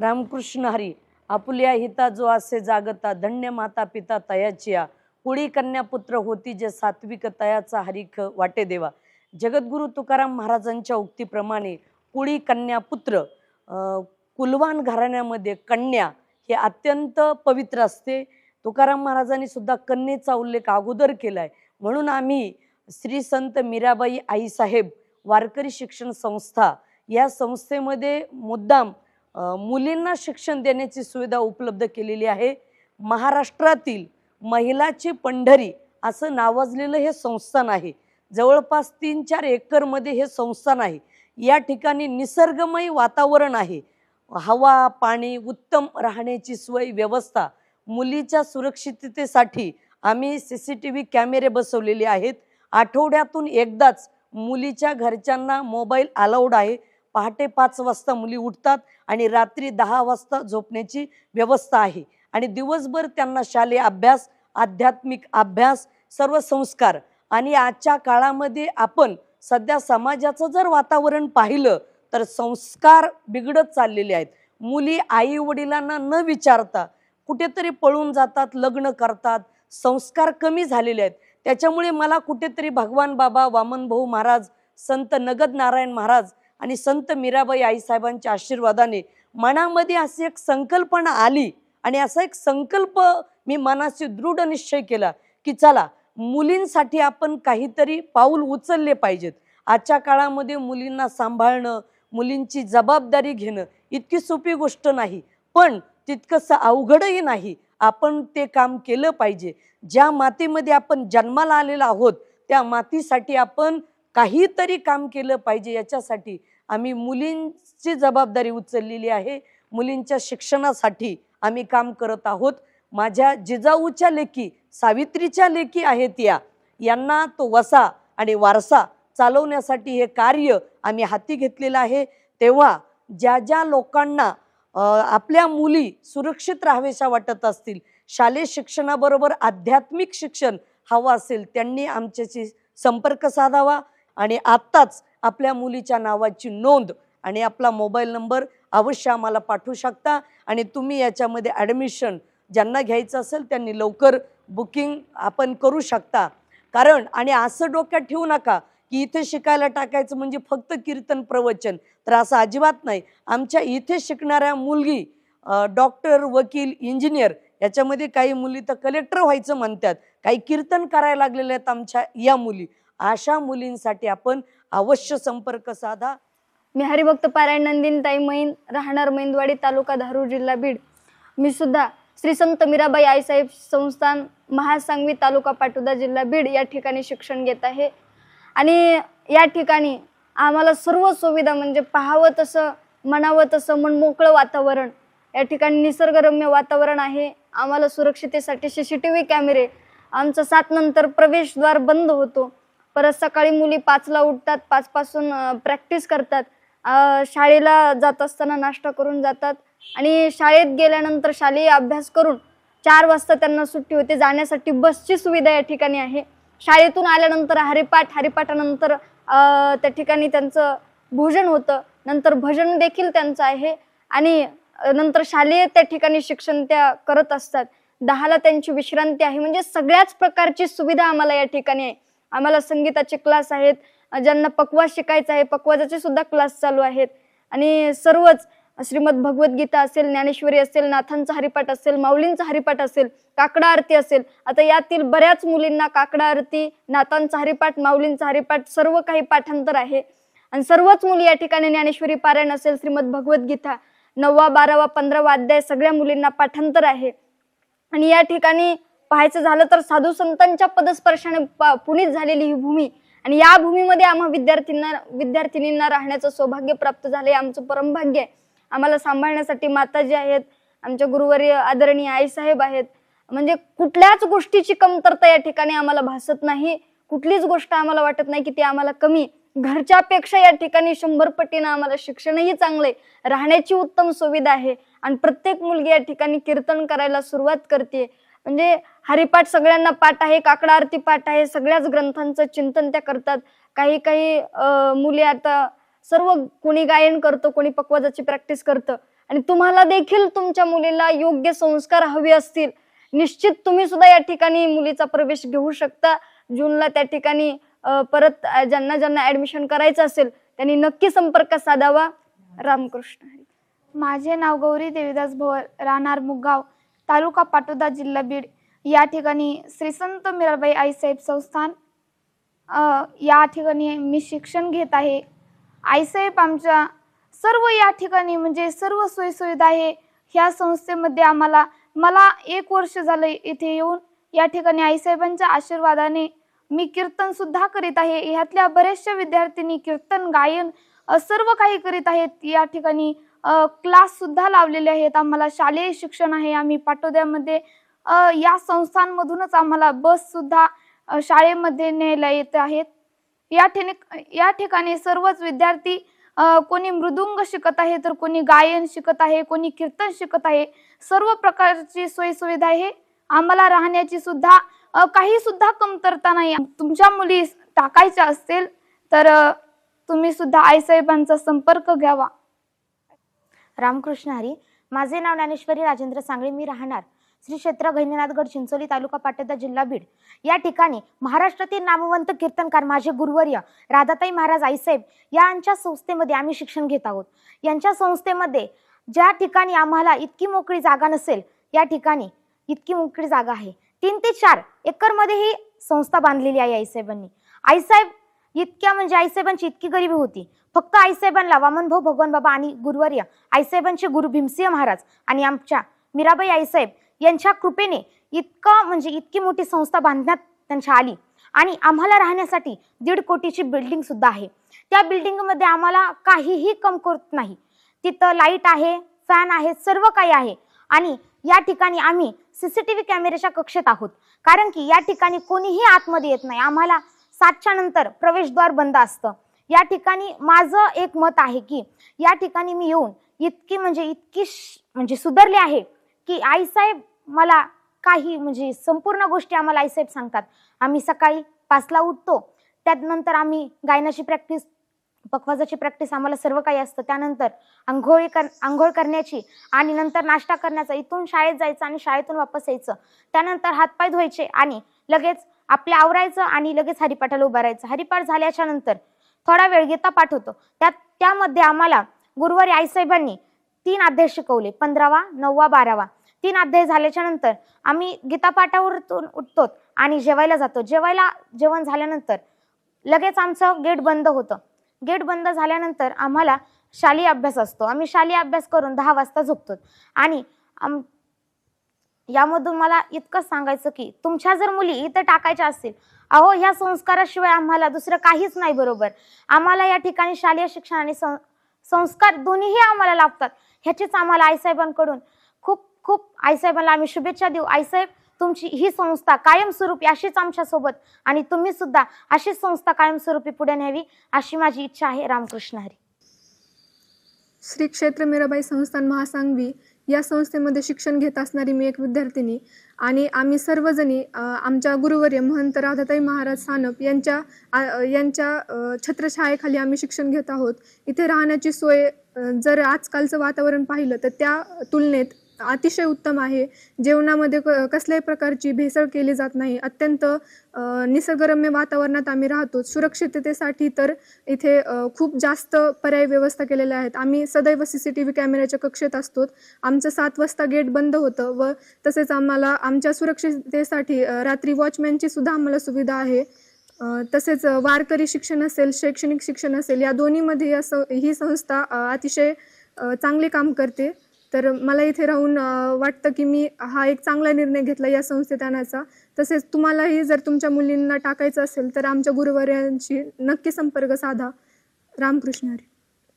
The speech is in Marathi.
रामकृष्ण हरी आपुल्या हिता जो असे जागता धन्य माता पिता तयाचिया कुळी कन्या पुत्र होती जे सात्विक तयाचा हरिख वाटे देवा. जगद्गुरु तुकाराम महाराजांच्या उक्तीप्रमाणे कुळी कन्या पुत्र कुलवान घराण्यामध्ये कन्या हे अत्यंत पवित्र असते. तुकाराम महाराजांनी सुद्धा कन्येचा उल्लेख अगोदर केला आहे म्हणून आम्ही श्री संत मीराबाई आईसाहेब वारकरी शिक्षण संस्था या संस्थेमध्ये मुद्दाम मुलींना शिक्षण देण्याची सुविधा उपलब्ध केलेली आहे. महाराष्ट्रातील महिलाची पंढरी असं नावाजलेलं हे संस्थान आहे. जवळपास तीन चार एकरमध्ये हे संस्थान आहे. या ठिकाणी निसर्गमय वातावरण आहे. हवा पाणी उत्तम राहण्याची सोय व्यवस्था मुलीच्या सुरक्षिततेसाठी आम्ही सी सी टी व्ही कॅमेरे बसवलेले आहेत. आठवड्यातून एकदाच मुलीच्या घरच्यांना मोबाईल अलाउड आहे. पहाटे पाच वाजता मुली उठतात आणि रात्री दहा वाजता झोपण्याची व्यवस्था आहे. आणि दिवसभर त्यांना शालेय अभ्यास आध्यात्मिक अभ्यास सर्व संस्कार आणि आजच्या काळामध्ये आपण सध्या समाजाचं जर वातावरण पाहिलं तर संस्कार बिघडत चाललेले आहेत. मुली आई वडिलांना न विचारता कुठेतरी पळून जातात लग्न करतात संस्कार कमी झालेले आहेत. त्याच्यामुळे मला कुठेतरी भगवान बाबा वामन भाऊ महाराज संत नगद नारायण महाराज आणि संत मीराबाई आईसाहेबांच्या आशीर्वादाने मनामध्ये अशी एक संकल्पना आली आणि असा एक संकल्प मी मनाशी दृढ निश्चय केला की चला मुलींसाठी आपण काहीतरी पाऊल उचलले पाहिजेत. आजच्या काळामध्ये मुलींना सांभाळणं मुलींची जबाबदारी घेणं इतकी सोपी गोष्ट नाही. पण तितकंसं अवघडही नाही. आपण ते काम केलं पाहिजे. ज्या मातीमध्ये आपण जन्माला आलेलो आहोत त्या मातीसाठी आपण काहीतरी काम केलं पाहिजे याच्यासाठी आम्ही मुलींची जबाबदारी उचललेली आहे. मुलींच्या शिक्षणासाठी आम्ही काम करत आहोत. माझ्या जिजाऊच्या लेकी सावित्रीच्या लेकी आहेत या. यांना तो वसा आणि वारसा चालवण्यासाठी हे कार्य आम्ही हाती घेतलेलं आहे. तेव्हा ज्या ज्या लोकांना आपल्या मुली सुरक्षित राहावेशा वाटत असतील शालेय शिक्षणाबरोबर आध्यात्मिक शिक्षण हवं असेल त्यांनी आमच्याशी संपर्क साधावा आणि आत्ताच आपल्या मुलीच्या नावाची नोंद आणि आपला मोबाईल नंबर अवश्य आम्हाला पाठवू शकता. आणि तुम्ही याच्यामध्ये ॲडमिशन ज्यांना घ्यायचं असेल त्यांनी लवकर बुकिंग आपण करू शकता. कारण आणि असं डोक्यात ठेवू नका की इथे शिकायला टाकायचं म्हणजे फक्त कीर्तन प्रवचन. तर असं अजिबात नाही. आमच्या इथे शिकणाऱ्या मुलगी डॉक्टर वकील इंजिनियर याच्यामध्ये काही मुली तर कलेक्टर व्हायचं म्हणतात. काही कीर्तन करायला लागलेल्या आहेत आमच्या या मुली. अशा मुलींसाठी आपण अवश्य संपर्क साधा. मी हरिभक्त पारायण नंदिन ताई मैन राहणार मैंदवाडी तालुका धारूर जिल्हा बीड. मी सुद्धा श्री संत मीराबाई आईसाहेब संस्थान महासांगवी तालुका पाटोदा जिल्हा बीड या ठिकाणी शिक्षण घेत आहे. आणि या ठिकाणी आम्हाला सर्व सुविधा म्हणजे पाहावं तसं म्हणावं तसं मन मोकळं वातावरण या ठिकाणी निसर्गरम्य वातावरण आहे. आम्हाला सुरक्षितेसाठी सी सी टी व्ही कॅमेरे आमचं सात नंतर प्रवेशद्वार बंद होतो. परत सकाळी मुली पाचला उठतात पाचपासून प्रॅक्टिस करतात. शाळेला जात असताना नाश्ता करून जातात आणि शाळेत गेल्यानंतर शालेय अभ्यास करून चार वाजता त्यांना सुट्टी होते. जाण्यासाठी बसची सुविधा या ठिकाणी आहे. शाळेतून आल्यानंतर हरिपाठ हरिपाठानंतर त्या ठिकाणी त्यांचं भोजन होतं. नंतर भजन देखील त्यांचं आहे आणि नंतर शालेय त्या ठिकाणी शिक्षण त्या करत असतात. दहाला त्यांची विश्रांती आहे. म्हणजे सगळ्याच प्रकारची सुविधा आम्हाला या ठिकाणी आहे. आम्हाला संगीताचे क्लास आहेत ज्यांना पकवाज शिकायचा आहे पकवाजाचे सुद्धा क्लास चालू आहेत. आणि सर्वच श्रीमद भगवद्गीता असेल ज्ञानेश्वरी असेल नाथांचा हरिपाठ असेल माऊलींचा हरिपाठ असेल काकडा आरती असेल आता यातील बऱ्याच मुलींना काकडा आरती नाथांचा हरिपाठ माऊलींचा हरिपाठ सर्व काही पाठांतर आहे. आणि सर्वच मुली या ठिकाणी ज्ञानेश्वरी पारायण असेल श्रीमद भगवद्गीता नववा बारावा पंधरावा अध्याय सगळ्या मुलींना पाठांतर आहे. आणि या ठिकाणी पाहायचं झालं तर साधू संतांच्या पदस्पर्शाने प- पुनीत झालेली ही भूमी. आणि या भूमीमध्ये आम्हा विद्यार्थ्यांना विद्यार्थिनींना राहण्याचं सौभाग्य प्राप्त झाले आमचं परमभाग्य आहे. आम्हाला सांभाळण्यासाठी माताजी आहेत आमच्या गुरुवारी आदरणीय आईसाहेब आहेत. म्हणजे कुठल्याच गोष्टीची कमतरता या ठिकाणी आम्हाला भासत नाही. कुठलीच गोष्ट आम्हाला वाटत नाही की ती आम्हाला कमी. घरच्यापेक्षा या ठिकाणी शंभर पटीनं आम्हाला शिक्षणही चांगले राहण्याची उत्तम सुविधा आहे. आणि प्रत्येक मुलगी या ठिकाणी कीर्तन करायला सुरुवात करते म्हणजे हरिपाठ सगळ्यांना पाठ आहे काकडा आरती पाठ आहे सगळ्याच ग्रंथांचं चिंतन त्या करतात. काही काही अं, मुली आता सर्व कोणी गायन करतं कोणी पकवाजाची प्रॅक्टिस करतं. आणि तुम्हाला देखील तुमच्या मुलीला योग्य संस्कार हवे असतील. निश्चित तुम्ही सुद्धा या ठिकाणी मुलीचा प्रवेश घेऊ शकता. जूनला त्या ठिकाणी परत ज्यांना ज्यांना ऍडमिशन करायचं असेल त्यांनी नक्की संपर्क साधावा. रामकृष्ण हरी. माझे नाव गौरी देवीदास भोवर राहणार मुगाव तालुका पाटोदा जिल्हा बीड. या ठिकाणी श्री संत मीराबाई आईसाहेब संस्थान या ठिकाणी मी शिक्षण घेत आहे. आईसाहेब आमच्या सर्व या ठिकाणी म्हणजे सर्व सोयीसुविधा आहे. ह्या संस्थेमध्ये आम्हाला मला एक वर्ष झालं इथे येऊन या ठिकाणी आईसाहेबांच्या आशीर्वादाने मी कीर्तन सुद्धा करीत आहे. ह्यातल्या बऱ्याचशा विद्यार्थ्यांनी कीर्तन गायन सर्व काही करीत आहेत. या ठिकाणी क्लास सुद्धा लावलेले आहेत. आम्हाला शालेय शिक्षण आहे. आम्ही पाटोद्यामध्ये या संस्थांमधूनच आम्हाला बस सुद्धा शाळेमध्ये न्यायला येत आहेत. या ठिकाणी या ठिकाणी सर्वच विद्यार्थी कोणी मृदुंग शिकत आहे तर कोणी गायन शिकत आहे कोणी कीर्तन शिकत आहे. सर्व प्रकारची सोयीसुविधा आहे. आम्हाला राहण्याची सुद्धा काही सुद्धा कमतरता नाही. तुमच्या मुली टाकायच्या असतील तर तुम्ही सुद्धा आईसाहेबांचा संपर्क घ्यावा. रामकृष्ण हरी माझे नाव ज्ञानेश्वरी राजेंद्र सांगळे मी राहणार श्री क्षेत्र गहिनीनाथगड चिंचोली तालुका पाटोदा जिल्हा बीड. या ठिकाणी महाराष्ट्रातील नामवंत कीर्तनकार माझे गुरुवर्य राधाताई महाराज आईसाहेब यांच्या संस्थेमध्ये आम्ही शिक्षण घेत आहोत. यांच्या संस्थेमध्ये ज्या ठिकाणी आम्हाला इतकी मोकळी जागा नसेल या ठिकाणी इतकी मोकळी जागा आहे. तीन ते चार एकरमध्ये ही संस्था बांधलेली आहे आईसाहेबांनी. आईसाहेब इतक्या म्हणजे आईसाहेबांची इतकी गरिबी होती. फक्त आईसाहेबांना वामनभाऊ भगवान बाबा आणि गुरुवर्य आईसाहेबांचे गुरु भीमसिंह महाराज आणि आमच्या मीराबाई आईसाहेब यांच्या कृपेने इतकं म्हणजे इतकी मोठी संस्था बांधण्यात त्यांच्या आली. आणि आम्हाला राहण्यासाठी दीड कोटीची बिल्डिंग सुद्धा आहे. त्या बिल्डिंगमध्ये आम्हाला काहीही कमकुवत नाही. तिथं लाइट आहे फॅन आहे सर्व काही आहे. आणि या ठिकाणी आम्ही सीसीटीव्ही कॅमेऱ्याच्या कक्षेत आहोत. कारण की या ठिकाणी कोणीही आतमध्ये येत नाही. आम्हाला सातच्या नंतर प्रवेशद्वार बंद असतं. या ठिकाणी माझं एक मत आहे की या ठिकाणी मी येऊन इतकी म्हणजे इतकी श- म्हणजे सुधारले आहे की आईसाहेब मला काही म्हणजे संपूर्ण गोष्टी आम्हाला आईसाहेब सांगतात. आम्ही सकाळी पाचला उठतो. त्यानंतर आम्ही गायनाची प्रॅक्टिस पखवाजाची प्रॅक्टिस आम्हाला सर्व काही असतं. त्यानंतर आंघोळी कर आंघोळ करण्याची आणि नंतर नाश्ता करण्याचा. इथून शाळेत जायचं आणि शाळेतून वापस यायचं. त्यानंतर हातपाय धुवायचे आणि लगेच आपल्या आवरायचं आणि लगेच हरिपाठाला उभं राहायचं. हरिपाठ झाल्याच्यानंतर थोडा वेळ गीता पाठ होतो. त्यात त्यामध्ये आम्हाला गुरुवारी आईसाहेबांनी तीन अध्याय शिकवले. पंधरावा नववा बारावा. तीन अध्याय झाल्याच्यानंतर आम्ही गीतापाठावरतून उठतो आणि जेवायला जातो. जेवायला जेवण झाल्यानंतर लगेच आमचं गेट बंद होतं. गेट बंद झाल्यानंतर आम्हाला शालेय अभ्यास असतो. आम्ही शालेय अभ्यास करून दहा वाजता झोपतो. आणि यामधून मला इतकंच सांगायचं की तुमच्या जर मुली इथं टाकायच्या असतील अहो ह्या संस्काराशिवाय आम्हाला दुसरं काहीच नाही बरोबर. आम्हाला या ठिकाणी शालेय शिक्षण आणि सं संस्कार दोन्हीही आम्हाला लाभतात. ह्याचीच आम्हाला आईसाहेबांकडून खूप आईसाहेबांना आम्ही शुभेच्छा देऊ. आईसाहेब तुमची ही संस्था कायमस्वरूपी अशीच आमच्यासोबत आणि तुम्ही सुद्धा अशीच संस्था कायमस्वरूपी पुढे न्यावी अशी माझी इच्छा आहे. रामकृष्ण हरी. श्री क्षेत्र मीराबाई संस्थान महासांगवी या संस्थेमध्ये शिक्षण घेत असणारी मी एक विद्यार्थिनी आणि आम्ही सर्वजणी आमच्या गुरुवर्य महंत राधाताई महाराज सानप यांच्या यांच्या छत्रछायेखाली आम्ही शिक्षण घेत आहोत. इथे राहण्याची सोय जर आजकालचं वातावरण पाहिलं तर त्या तुलनेत अतिशय उत्तम आहे. जेवणामध्ये क कसल्याही प्रकारची भेसळ केली जात नाही. अत्यंत निसर्गरम्य वातावरणात आम्ही राहतो. सुरक्षिततेसाठी तर इथे खूप जास्त पर्याय व्यवस्था केलेल्या आहेत. आम्ही सदैव सी सी टी व्ही कॅमेऱ्याच्या कक्षेत असतो. आमचं सात वाजता गेट बंद होतं व तसेच आम्हाला आमच्या सुरक्षिततेसाठी रात्री वॉचमॅनची सुद्धा आम्हाला सुविधा आहे. तसेच वारकरी शिक्षण असेल शैक्षणिक शिक्षण असेल या दोन्हीमध्ये असं ही संस्था अतिशय चांगले काम करते. तर मला इथे राहून वाटतं की मी हा एक चांगला निर्णय घेतला या संस्थेत आणायचा तसेच तुम्हालाही जर तुमच्या मुलींना टाकायचं असेल तर आमच्या गुरुवर्यांशी नक्की संपर्क साधा. रामकृष्ण हरी.